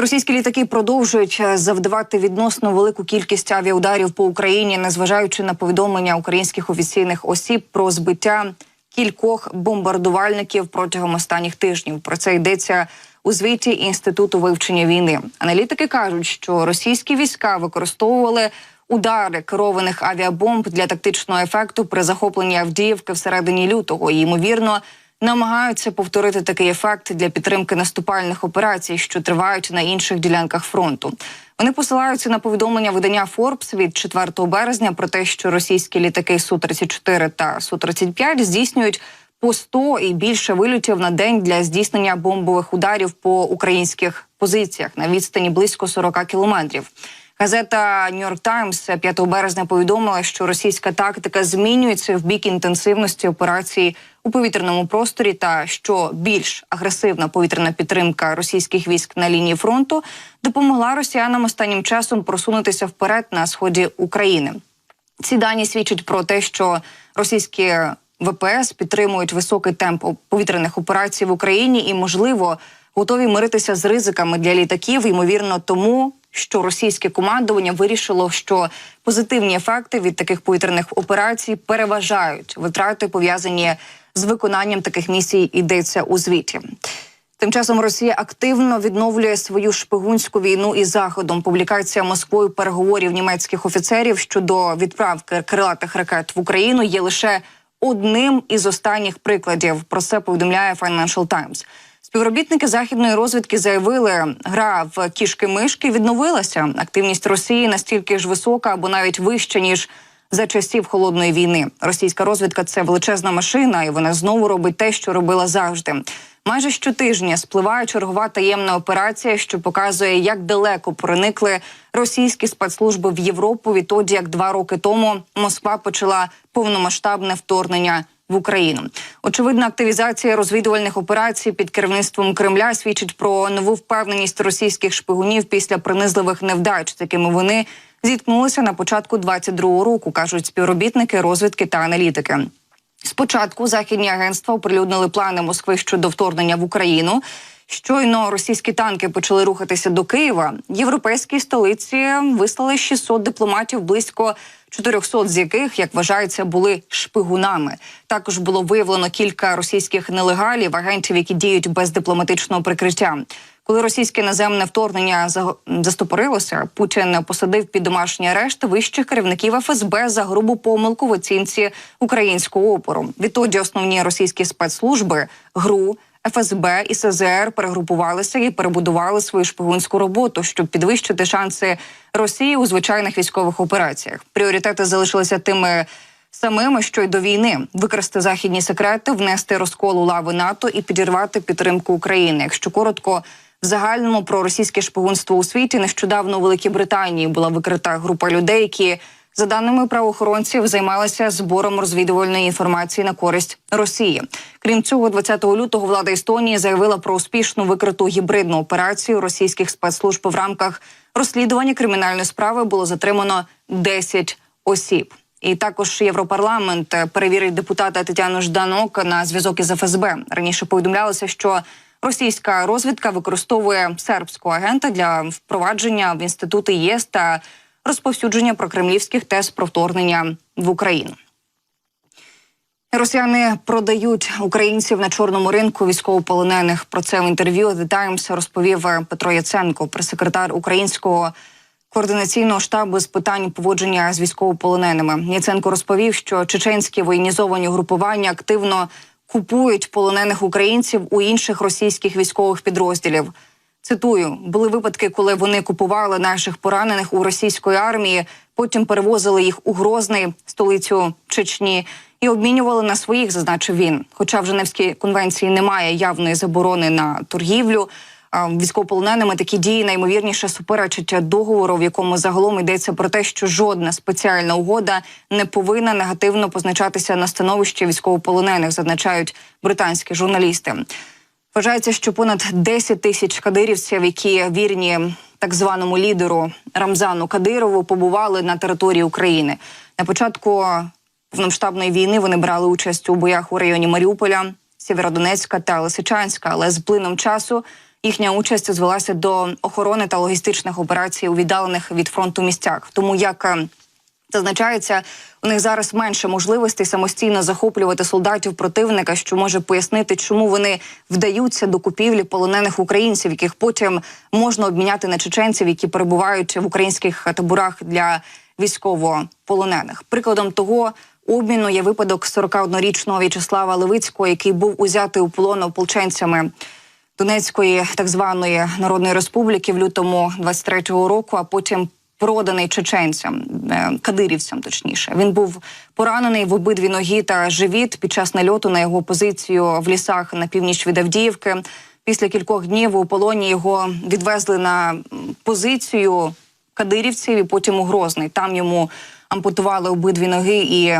Російські літаки продовжують е, завдавати відносно велику кількість авіаударів по Україні, незважаючи на повідомлення українських офіційних осіб про збиття кількох бомбардувальників протягом останніх тижнів. Про це йдеться у звіті інституту вивчення війни. Аналітики кажуть, що російські війська використовували удари керованих авіабомб для тактичного ефекту при захопленні Авдіївки всередині лютого. І, ймовірно, намагаються повторити такий ефект для підтримки наступальних операцій, що тривають на інших ділянках фронту. Вони посилаються на повідомлення видання Forbes від 4 березня про те, що російські літаки су 34 та су 35 здійснюють по 100 і більше вильотів на день для здійснення бомбових ударів по українських позиціях на відстані близько 40 кілометрів. Газета York Times 5 березня повідомила, що російська тактика змінюється в бік інтенсивності операцій у повітряному просторі, та що більш агресивна повітряна підтримка російських військ на лінії фронту допомогла росіянам останнім часом просунутися вперед на сході України. Ці дані свідчать про те, що російські ВПС підтримують високий темп повітряних операцій в Україні і, можливо, готові миритися з ризиками для літаків, ймовірно, тому що російське командування вирішило, що позитивні ефекти від таких повітряних операцій переважають витрати, пов'язані з виконанням таких місій. Йдеться у звіті. Тим часом Росія активно відновлює свою шпигунську війну із заходом. Публікація Москвою переговорів німецьких офіцерів щодо відправки крилатих ракет в Україну є лише одним із останніх прикладів. Про це повідомляє Financial Times. Співробітники західної розвідки заявили, гра в кішки-мишки відновилася. Активність Росії настільки ж висока або навіть вища ніж за часів холодної війни. Російська розвідка це величезна машина, і вона знову робить те, що робила завжди. Майже щотижня спливає чергова таємна операція, що показує, як далеко проникли російські спецслужби в Європу відтоді, як два роки тому Москва почала повномасштабне вторгнення в Україну. Очевидна активізація розвідувальних операцій під керівництвом Кремля свідчить про нову впевненість російських шпигунів після принизливих невдач, з якими вони зіткнулися на початку 22-го року, кажуть співробітники розвідки та аналітики. Спочатку західні агентства оприлюднили плани Москви щодо вторгнення в Україну. Щойно російські танки почали рухатися до Києва. Європейській столиці вислали 600 дипломатів, близько 400 з яких, як вважається, були шпигунами. Також було виявлено кілька російських нелегалів, агентів, які діють без дипломатичного прикриття. Коли російське наземне вторгнення застопорилося, Путін посадив під домашній арешт вищих керівників ФСБ за грубу помилку в оцінці українського опору. Відтоді основні російські спецслужби ГРУ. ФСБ і СЗР перегрупувалися і перебудували свою шпигунську роботу, щоб підвищити шанси Росії у звичайних військових операціях. Пріоритети залишилися тими самими, що й до війни: викрасти західні секрети, внести розкол у лави НАТО і підірвати підтримку України. Якщо коротко. В загальному про російське шпигунство у світі нещодавно у Великій Британії була викрита група людей, які за даними правоохоронців займалися збором розвідувальної інформації на користь Росії. Крім цього, 20 лютого влада Естонії заявила про успішну викриту гібридну операцію російських спецслужб в рамках розслідування кримінальної справи було затримано 10 осіб. І також європарламент перевірить депутата Тетяну Жданок на зв'язок із ФСБ. Раніше повідомлялося, що російська розвідка використовує сербського агента для впровадження в інститути ЄС та розповсюдження прокремлівських тез про вторгнення в Україну. Росіяни продають українців на чорному ринку військовополонених. Про це в інтерв'ю The Times розповів Петро Яценко, прес-секретар українського координаційного штабу з питань поводження з військовополоненими. Яценко розповів, що чеченські воєнізовані групування активно купують полонених українців у інших російських військових підрозділів. Цитую, були випадки, коли вони купували наших поранених у російської армії, потім перевозили їх у Грозний, столицю Чечні, і обмінювали на своїх, зазначив він. Хоча в Женевській конвенції немає явної заборони на торгівлю. Військовополоненими такі дії наймовірніше суперечать договору, в якому загалом йдеться про те, що жодна спеціальна угода не повинна негативно позначатися на становищі військовополонених, зазначають британські журналісти. Вважається, що понад 10 тисяч кадирівців, які вірні так званому лідеру Рамзану Кадирову, побували на території України. На початку повномасштабної війни вони брали участь у боях у районі Маріуполя, Сєвєродонецька та Лисичанська. Але з плином часу Їхня участь звелася до охорони та логістичних операцій у віддалених від фронту місцях. Тому як е, Зазначається, у них зараз менше можливостей самостійно захоплювати солдатів противника, що може пояснити, чому вони вдаються до купівлі полонених українців, яких потім можна обміняти на чеченців, які перебувають в українських таборах для військовополонених. Прикладом того обміну є випадок 41-річного В'ячеслава Левицького, який був узятий у полон ополченцями. Донецької так званої народної республіки в лютому 23-го року, а потім проданий чеченцям, е, кадирівцям, точніше. Він був поранений в обидві ноги та живіт під час нальоту на його позицію в лісах на північ від Авдіївки. Після кількох днів у полоні його відвезли на позицію кадирівців і потім у Грозний. Там йому ампутували обидві ноги і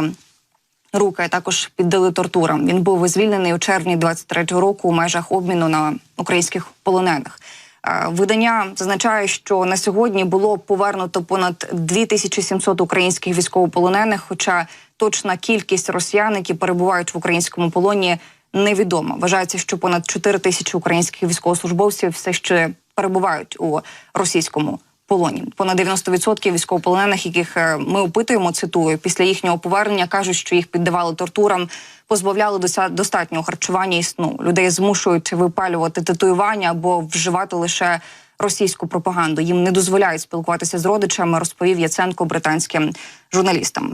руки, також піддали тортурам. Він був звільнений у червні 23-го року у межах обміну на українських полонених. Е, Видання зазначає, що на сьогодні було повернуто понад 2700 українських військовополонених, хоча точна кількість росіян, які перебувають в українському полоні, невідома. Вважається, що понад 4 тисячі українських військовослужбовців все ще перебувають у російському полоні. Понад 90% військовополонених, яких е, ми опитуємо, цитую, після їхнього повернення кажуть, що їх піддавали тортурам, позбавляли достатнього харчування і сну. Людей змушують випалювати татуювання або вживати лише російську пропаганду. Їм не дозволяють спілкуватися з родичами, розповів Яценко британським журналістам.